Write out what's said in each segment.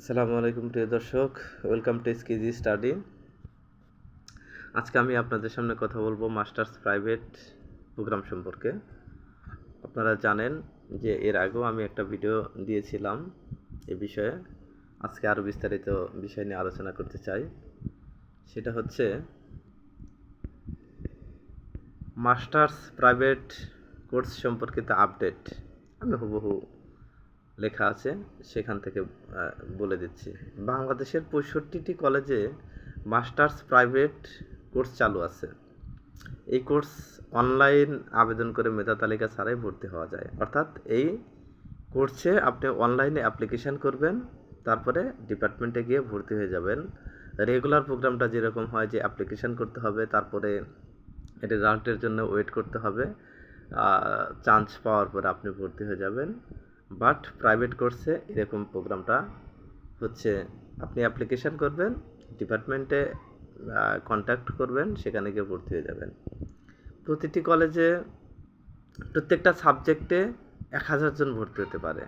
আসসালামু আলাইকুম, প্রিয় দর্শক। ওয়েলকাম টু এসকেজি স্টাডি আজকে আমি আপনাদের সামনে কথা বলব মাস্টার্স প্রাইভেট প্রোগ্রাম সম্পর্কে। আপনারা জানেন যে এর আগেও আমি একটা ভিডিও দিয়েছিলাম এ বিষয়ে। আজকে আরও বিস্তারিত বিষয় নিয়ে আলোচনা করতে চাই। সেটা হচ্ছে মাস্টার্স প্রাইভেট কোর্স সম্পর্কিত আপডেট আমি হুবহু লেখা আছে, সেখান থেকে বলে দিচ্ছি। বাংলাদেশের পঁয়ষট্টিটি কলেজে মাস্টার্স প্রাইভেট কোর্স চালু আছে। এই কোর্স অনলাইন আবেদন করে মেধা তালিকা ছাড়াই ভর্তি হওয়া যায়। অর্থাৎ এই কোর্সে আপনি অনলাইনে অ্যাপ্লিকেশান করবেন, তারপরে ডিপার্টমেন্টে গিয়ে ভর্তি হয়ে যাবেন। রেগুলার প্রোগ্রামটা যেরকম হয় যে অ্যাপ্লিকেশান করতে হবে, তারপরে রেজাল্টের জন্য ওয়েট করতে হবে চান্স পাওয়ার পরে আপনি ভর্তি হয়ে যাবেন। বাট প্রাইভেট কোর্সে এরকম প্রোগ্রামটা হচ্ছে আপনি অ্যাপ্লিকেশান করবেন, ডিপার্টমেন্টে কন্ট্যাক্ট করবেন, সেখানে গিয়ে ভর্তি হয়ে যাবেন। প্রতিটি কলেজে প্রত্যেকটা সাবজেক্টে এক হাজার জন ভর্তি হতে পারে।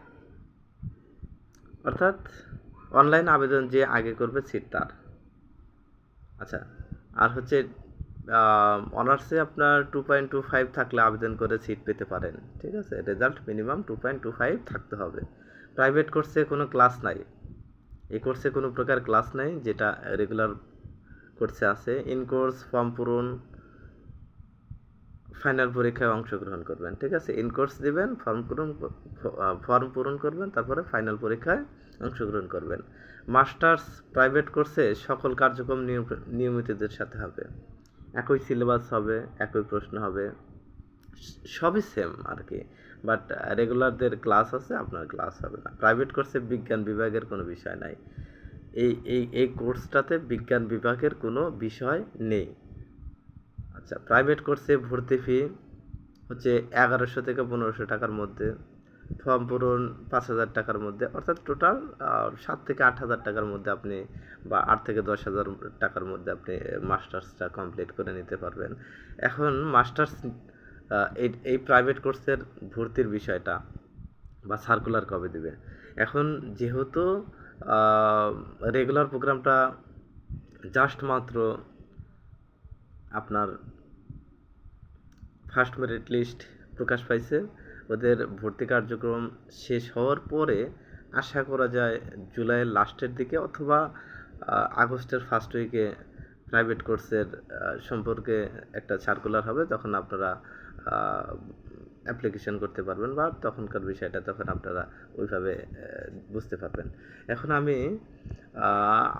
অর্থাৎ অনলাইন আবেদন যে আগে করবে সিট তার। আচ্ছা আর হচ্ছে অনার্সে আপনার টু পয়েন্ট টু ফাইভ থাকলে আবেদন করে সিট পেতে পারেন, ঠিক আছে? Result minimum two point two five থাকতে হবে। প্রাইভেট কোর্সে কোনো ক্লাস নাই। এই কোর্সে কোনো প্রকার ক্লাস নাই যেটা রেগুলার কোর্সে আছে। ইন কোর্স ফর্ম পূরণ ফাইনাল পরীক্ষায় অংশগ্রহণ করবেন, ঠিক আছে? ইন কোর্স দিবেন ফর্ম পূরণ ফর্ম পূরণ করবেন, তারপরে ফাইনাল পরীক্ষায় অংশগ্রহণ করবেন। মাস্টার্স প্রাইভেট কোর্সে সকল কার্যক্রম নিয়ম- নিয়মিতদের সাথে হবে। একই সিলেবাস হবে, একই প্রশ্ন হবে সবই সেম আর কি বাট রেগুলারদের ক্লাস আছে, আপনার ক্লাস হবে না। প্রাইভেট কোর্সে বিজ্ঞান বিভাগের কোনো বিষয় নাই। এই এই এই কোর্সটাতে বিজ্ঞান বিভাগের কোনো বিষয় নেই। আচ্ছা প্রাইভেট কোর্সে ভর্তি ফি হচ্ছে এগারোশো থেকে পনেরোশো টাকার মধ্যে। ফর্ম পূরণ পাঁচ হাজার টাকার মধ্যে, অর্থাৎ টোটাল সাত থেকে আট হাজার টাকার মধ্যে আপনি বা আট থেকে দশ হাজার টাকার মধ্যে আপনি মাস্টার্সটা কমপ্লিট করে নিতে পারবেন। এখন মাস্টার্স এই প্রাইভেট কোর্সের ভর্তির বিষয়টা বা সার্কুলার কবে দেবে? এখন যেহেতু রেগুলার প্রোগ্রামটা জাস্ট মাত্র আপনার ফার্স্ট মেরিট লিস্ট প্রকাশ পাইছে ওদের ভর্তি কার্যক্রম শেষ হওয়ার পরে আশা করা যায় জুলাইয়ের লাস্টের দিকে অথবা আগস্টের ফার্স্ট উইকে প্রাইভেট কোর্সের সম্পর্কে একটা সার্কুলার হবে তখন আপনারা অ্যাপ্লিকেশন করতে পারবেন বা তখনকার বিষয়টা তখন আপনারা ওইভাবে বুঝতে পারবেন। এখন আমি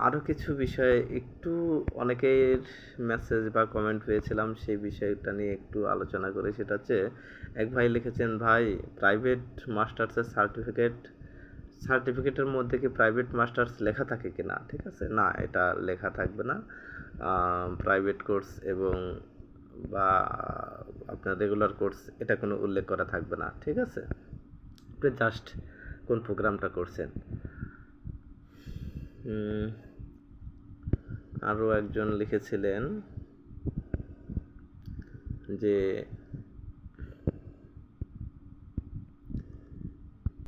আরও কিছু বিষয়ে একটু অনেকের মেসেজ বা কমেন্ট পেয়েছিলাম, সেই বিষয়টা নিয়ে একটু আলোচনা করি। সেটা হচ্ছে, এক ভাই লিখেছেন, ভাই প্রাইভেট মাস্টার্সের সার্টিফিকেট সার্টিফিকেটের মধ্যে কি প্রাইভেট মাস্টার্স লেখা থাকে কি না ঠিক আছে? না, এটা লেখা থাকবে না। প্রাইভেট কোর্স এবং বা আপনার রেগুলার কোর্স এটা কোনো উল্লেখ করা থাকবে না। ঠিক আছে? আপনি জাস্ট কোন প্রোগ্রামটা করছেন? আরও একজন লিখেছিলেন যে